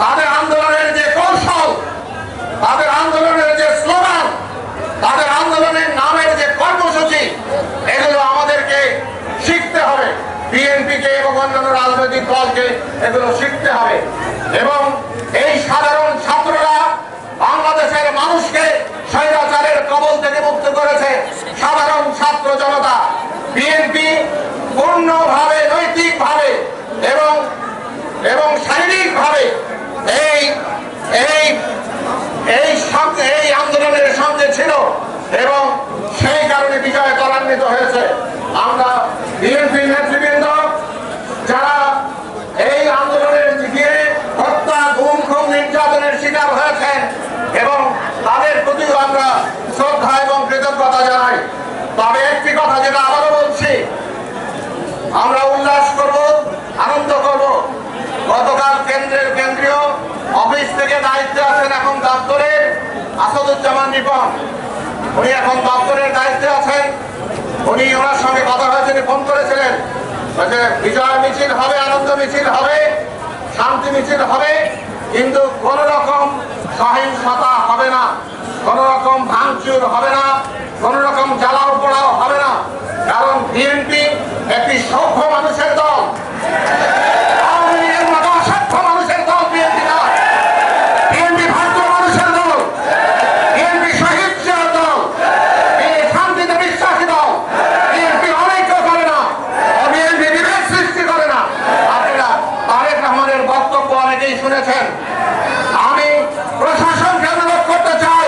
তাদের আন্দোলনের যে কৌশল, তাদের আন্দোলনের যে স্লোগান, তাদের আন্দোলনের নামের যে কর্মসূচি, এগুলো আমাদেরকে শিখতে হবে। বিএনপিকে এবং অন্যান্য রাজনৈতিক দলকে এগুলো শিখতে হবে। এবং এই সাধারণ এই এই এই সামনে এই আন্দোলনের সামনে ছিল এবং সেই কারণে বিজয় ত্বরান্বিত হয়েছে আমরা বিএনপি নেতৃবৃন্দ যারা এই আন্দোলনের গিয়ে হত্যা গুম খুম নির্যাতনের শিকার হয়েছেন এবং তাদের প্রতিও আমরা শ্রদ্ধা এবং কৃতজ্ঞতা জানাই তবে একটি কথা যেটা আবারও বলছি আমরা উল্লাস করব আনন্দ করব গতকাল কেন্দ্রের কেন্দ্রীয় অফিস থেকে দায়িত্বে আছেন এখন দপ্তরের আসাদুজ্জামান রিপন উনি এখন দপ্তরের দায়িত্বে আছেন। উনি ওনার সঙ্গে কথা হয়েছে ফোন করেছিলেন। বিজয় মিছিল হবে, আনন্দ মিছিল হবে, শান্তি মিছিল হবে, কিন্তু কোন রকম সহিংসতা হবে না, কোন রকম ভাঙচুর হবে না, কোন রকম জ্বালাও পোড়াও হবে না। কারণ বিএনপি একটি সভ্য মানুষের দল আওয়ামী লীগের মতো অসভ্য মানুষের দল বিএনপি নয় বিএনপি ভাগ্য মানুষের দল বিএনপি শহীদ দল বিএনপি শান্তিতে বিশ্বাসী দল বিএনপি অনৈক্য করে না বিএনপি বিভেদ সৃষ্টি করে না আপনারা তারেক রহমানের বক্তব্য অনেকেই শুনেছেন আমি প্রশাসনকে অনুরোধ করতে চাই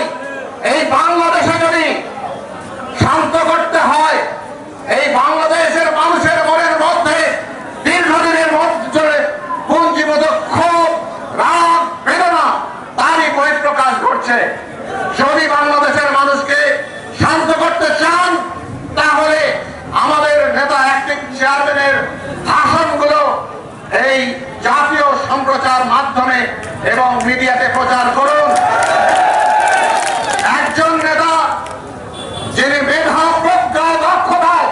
এই বাংলাদেশে যদি শান্ত করতে হয় এই বাংলাদেশের মানুষের মনের মধ্যে দীর্ঘদিনের মধ্যে পুঞ্জীভূত ক্ষোভ রাগ বেদনা তারই বহিঃপ্রকাশ ঘটছে যদি বাংলাদেশের মানুষকে শান্ত করতে চান তাহলে আমাদের নেতা অ্যাক্টিং চেয়ারম্যানের ভাষণগুলো এই জাতীয় সম্প্রচার মাধ্যমে এবং মিডিয়াতে প্রচার করুন একজন নেতা যিনি মেধা প্রজ্ঞা দক্ষতায়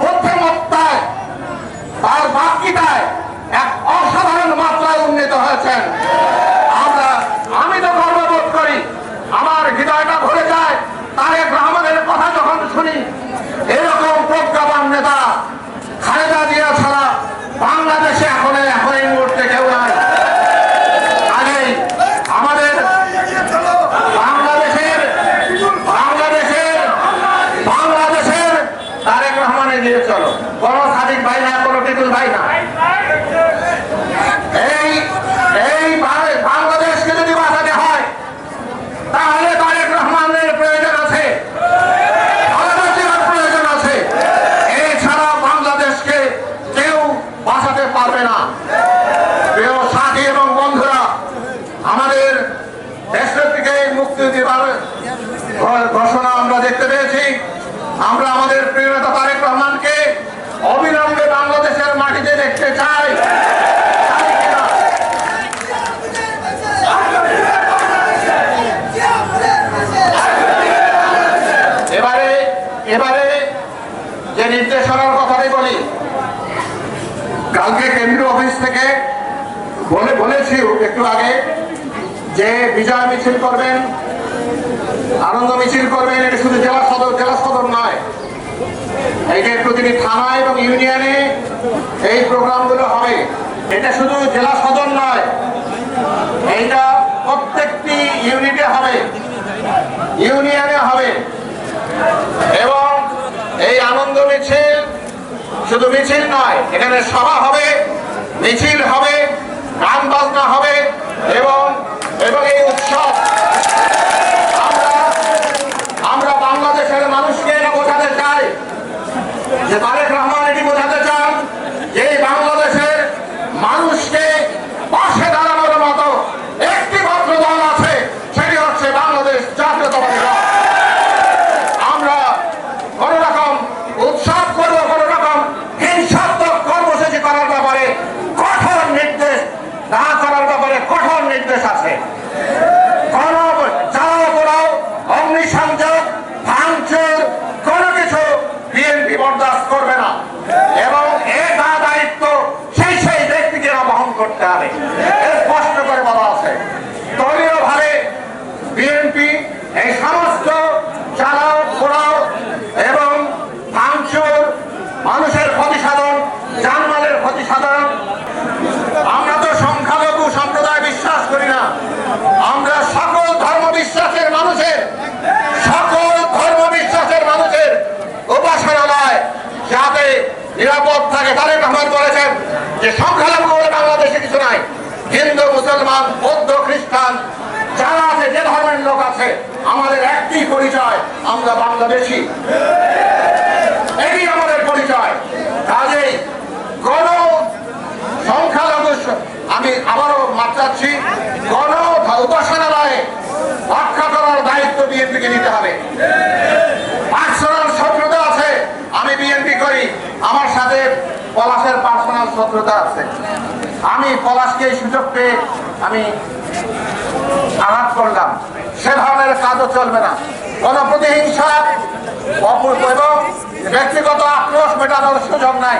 বুদ্ধিমত্তায় তার বাকিটায় এক অসাধারণ মাত্রায় উন্নীত হয়েছেন আমরা আমি তো গর্ববোধ করি আমার হৃদয়টা ভরে যায় তারেক রহমানের কথা যখন শুনি এরকম প্রজ্ঞাবান নেতা খালেদা জিয়া ছাড়া বাংলাদেশে এখন এখন এই মুহূর্তে কেউ নাই কাজেই আমাদের বাংলাদেশের বাংলাদেশের বাংলাদেশের তারেক রহমানে দিয়ে চলো কোন সাদিক ভাই না কোনো ভাই না। এই এই বাংলাদেশকে যদি বাঁচাতে হয়, তাহলে তারেক রহমানের প্রয়োজন আছে। প্রয়োজন আছে। এছাড়া বাংলাদেশকে কেউ বাঁচাতে পারবে না। প্রিয় সাথী এবং বন্ধুরা, আমাদের দেশের থেকে মুক্তি দেবার ঘোষণা আমরা দেখতে পেয়েছি। আমরা আমাদের প্রিয় তারেক রহমানকে অবিলম্বে বাংলাদেশের মাটিতে দেখতে চাই চাই কিনা? এবারে এবারে যে নির্দেশনার কথাটাই বলি। কালকে কেন্দ্রীয় অফিস থেকে বলে বলেছি একটু আগে যে বিজয় মিছিল করবেন, আনন্দ মিছিল করবেন, এটা শুধু জেলা সদর জেলা সদর নয়। এইটা প্রতিটি থানা এবং ইউনিয়নে এই প্রোগ্রামগুলো হবে। এটা শুধু জেলা সদর নয় এইটা প্রত্যেকটি ইউনিটে হবে ইউনিয়নে হবে এবং এই আনন্দ মিছিল শুধু মিছিল নয়, এখানে সভা হবে, মিছিল হবে, গান বাজনা হবে, এবং এবং এই উৎসব। আমরা বাংলাদেশের মানুষকে এটা বোঝাতে চাই যে তারেক রহমান এটি বোঝাতে চান যে এই বাংলাদেশের মানুষকে পাশে দাঁড়ানোর মতো একটি মাত্র দল আছে সেটি হচ্ছে বাংলাদেশ জাতীয়তাবাদী দল আমরা কোন রকম উৎসব করব কোন রকম হিংসাত্মক কর্মসূচি করার ব্যাপারে কঠোর নির্দেশ না করার ব্যাপারে কঠোর নির্দেশ আছে কোন জ্বালাও পোড়াও অগ্নিসংযোগ ভাঙচুর কোনো কিছু বিএনপি বরদাস্ত করবে না এবং এ দা দায়িত্ব সেই সেই ব্যক্তিকে হবে স্পষ্ট করে বলা আছে। দলীয় ভাবে বিএনপি এই সমস্ত চালাও পোড়াও এবং ভাঙচুর মানুষের ক্ষতি সাধন জানমালের ক্ষতি সাধন আমরা তো সংখ্যালঘু সম্প্রদায় বিশ্বাস করি না আমরা সকল ধর্ম বিশ্বাসের মানুষের সকল ধর্ম বিশ্বাসের মানুষের উপাসনালয় যাতে নিরাপদ থাকে। তারেক রহমান বলেছেন যে সংখ্যালঘু বলে বাংলাদেশে কিছু নাই। হিন্দু, মুসলমান, বৌদ্ধ, খ্রিস্টান, যারা আছে, যে ধর্মের লোক আছে, আমাদের একটি পরিচয়, আমরা বাংলাদেশি। এটি আমাদের পরিচয়। কাজেই কোন সংখ্যালঘু আমি আবারও মাত্রাচ্ছি কোন উপাসনালয়ে রক্ষা করার দায়িত্ব বিএনপিকে নিতে হবে পার্সোনাল শত্রুতা আছে আমি বিএনপি করি আমার সাথে পলাশের পার্সোনাল শত্রুতা আছে। আমি পলাশকে সুযোগ পেয়ে আমি আঘাত করলাম। সে ধরনের কাজও চলবে না। কোন প্রতিহিংসা এবং ব্যক্তিগত আক্রোশ মেটানোর সুযোগ নাই।